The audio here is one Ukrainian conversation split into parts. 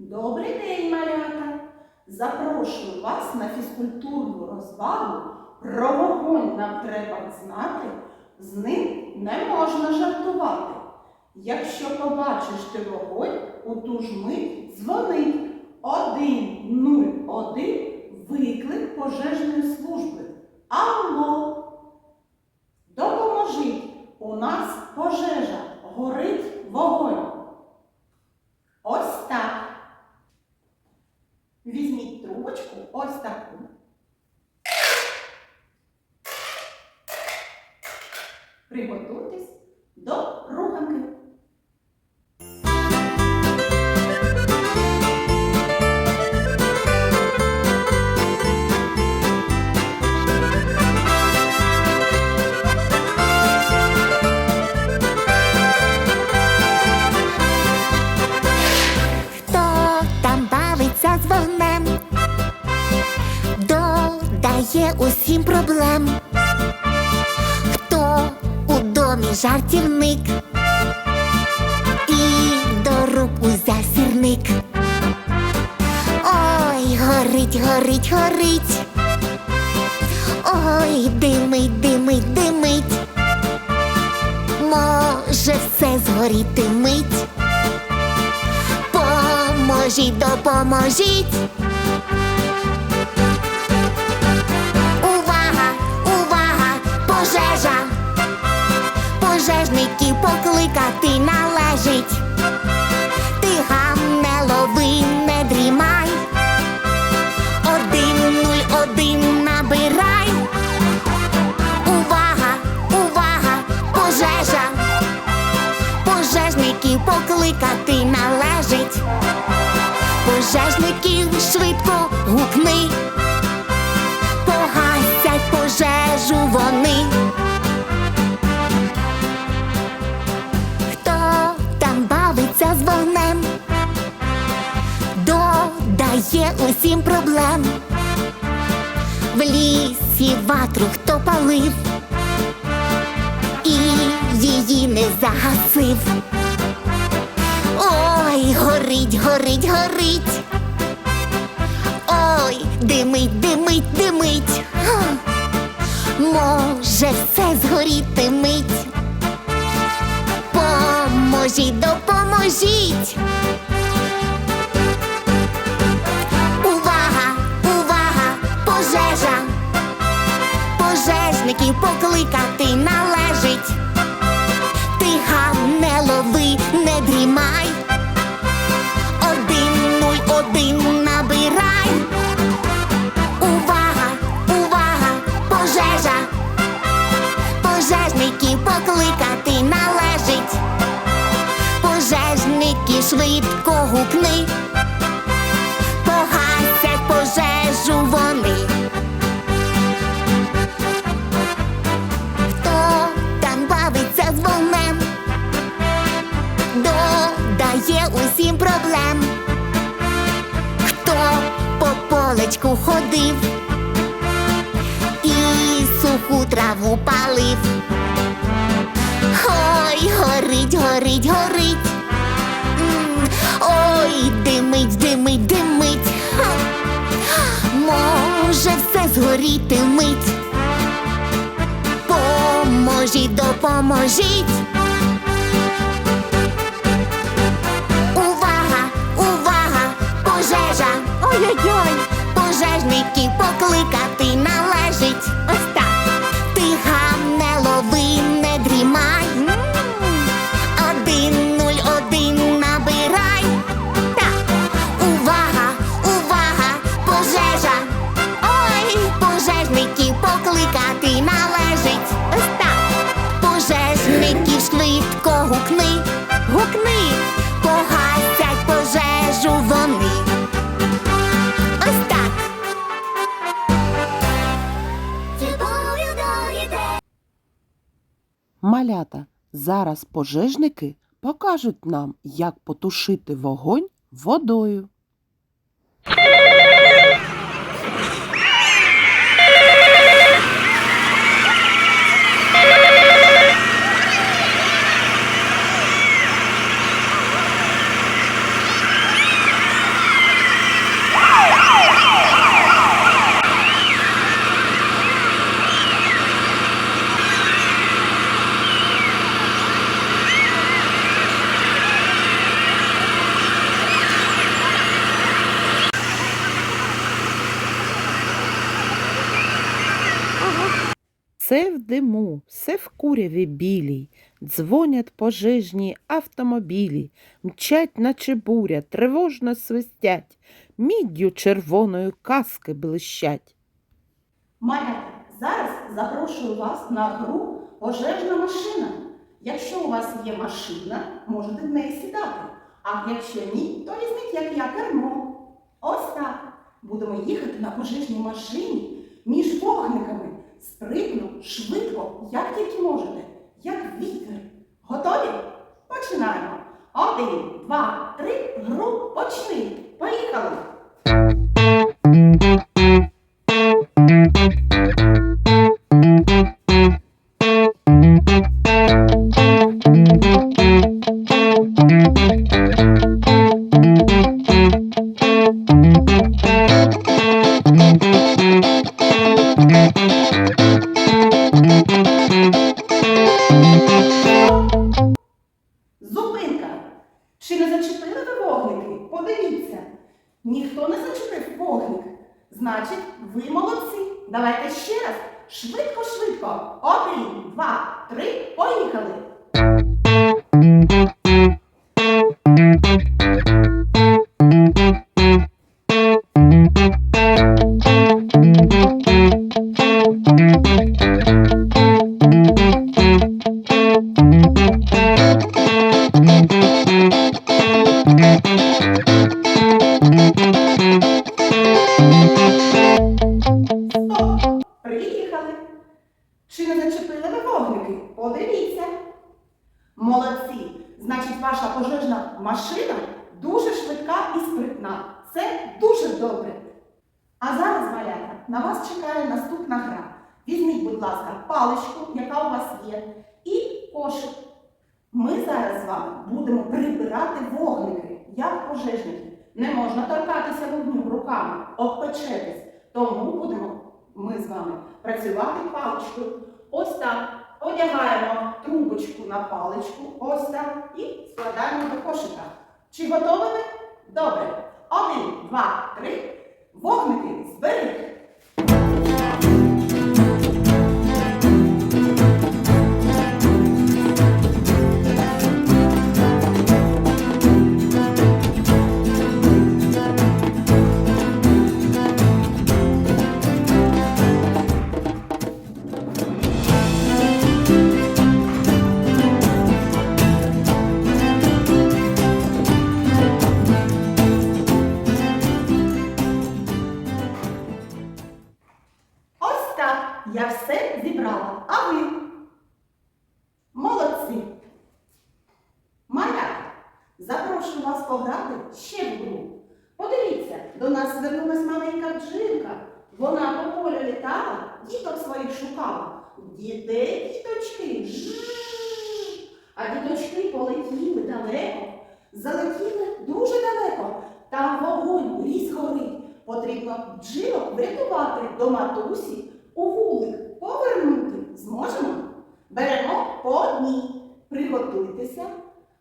Добрий день, малята! Запрошую вас на фізкультурну розвагу. Про вогонь нам треба знати, з ним не можна жартувати. Якщо побачиш ти вогонь, у ту ж мить дзвони 101 виклик пожежної служби. Алло! Допоможіть! У нас пожежа, горить вогонь. Приготуйтесь Жартівник і до рук узяв сірник. Ой, горить, горить, горить. Ой, димить, димить, димить. Може все згоріти мить. Поможіть, допоможіть. Пожежників покликати належить. Усім проблем. В лісі ватру хто палив і її не загасив. Ой, горить, горить, горить. Ой, димить, димить, димить. Може все згоріти мить. Поможіть, допоможіть. Пожежників покликати належить. Ти гам не лови, не дрімай. Один нуль один набирай. Увага, увага, пожежа. Пожежників покликати належить. Пожежники швидко гукни. Полечку ходив і суху траву палив. Ой, горить, горить, горить. Ой, димить, димить, димить. Може все згоріти мить. Поможіть, допоможіть. Увага, увага, пожежа. Ой-ой-ой. Пожежників покликати належить. Малята, зараз пожежники покажуть нам, як потушити вогонь водою. Все в диму, все в куряві білій, дзвонять пожежні автомобілі, мчать, наче буря, тривожно свистять, міддю червоною каски блищать. Малята, зараз запрошую вас на гру пожежна машина. Якщо у вас є машина, можете в неї сідати. А якщо ні, то візьміть, як я кермо. Ось так. Будемо їхати на пожежній машині між вогниками. Спритно, швидко, як тільки можете, як вітер. Готові? Починаємо. Один, два, три, гру почни. Поїхали! Значить, молодці. Давайте ще раз. Швидко, швидко. Один, два, три. Поїхали. Стоп. Є, і кошик. Ми зараз з вами будемо прибирати вогники, як пожежники. Не можна торкатися вогню руками, обпечетесь. Тому будемо ми з вами працювати паличкою. Ось так. Одягаємо трубочку на паличку, ось так, і складаємо до кошика. Чи готові? Добре. Один, два, три. Вогники зберіть. Літала, діток своїх шукала. Дітей, діточки, жжж. А діточки полетіли далеко, залетіли дуже далеко. Там вогонь ріс горить. Потрібно бджілок врятувати до матусі у вулик повернути. Зможемо? Беремо по одній. Приготуйтеся.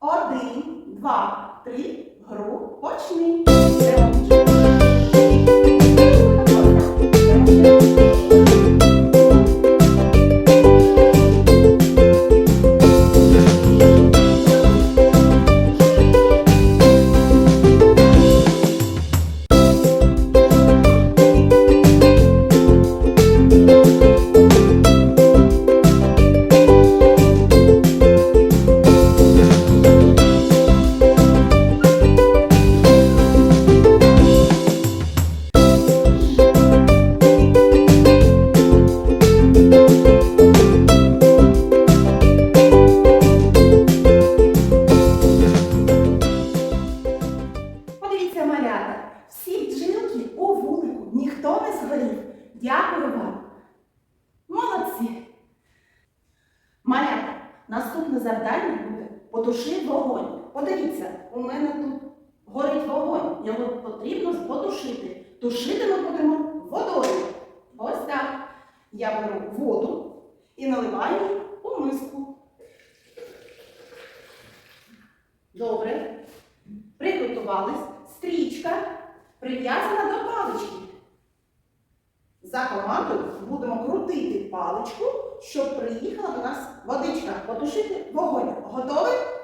Один, два, три. Гру почни. Наступне завдання буде потуши вогонь. Подивіться, у мене тут горить вогонь. Його потрібно потушити. Тушити ми будемо водою. Ось так. Я беру воду і наливаю у миску. Добре. Приготувались. Стрічка прив'язана до. За командою будемо крутити паличку, щоб приїхала до нас водичка. Потушити вогонь. Готові?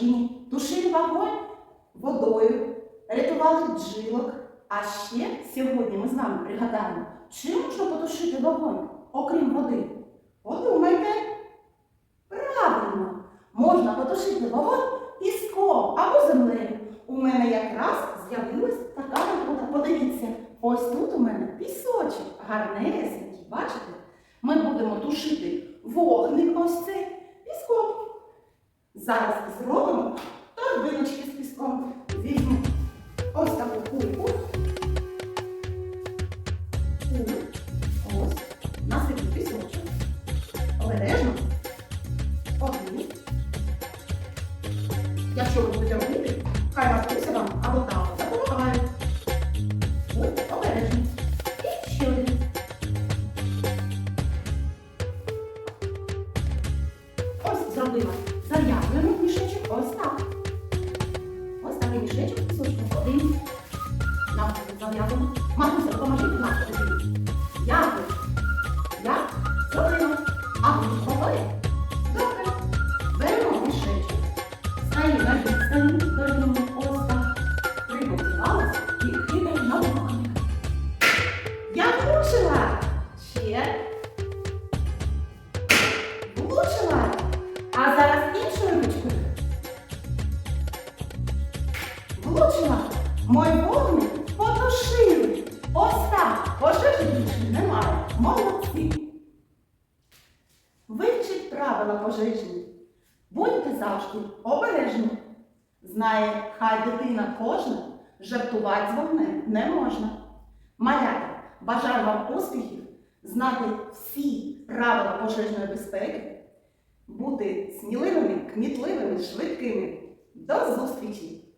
Пожежній тушили вогонь водою, рятували бджілок. А ще сьогодні ми з вами пригадаємо, чим можна потушити вогонь, окрім води. Подумайте. Правильно, можна потушити вогонь піском або землею. У мене якраз з'явилась така нагода. Подивіться, ось тут у мене пісочок, гарнесенький, бачите? Ми будемо тушити вогник ось цей. Зараз зробимо торбиночки Вивчіть правила пожежні. Будьте завжди обережні. Знає, хай дитина кожна, жартувати з вогнем не можна. Малята, бажаю вам успіхів, знати всі правила пожежної безпеки, бути сміливими, кмітливими, швидкими. До зустрічі!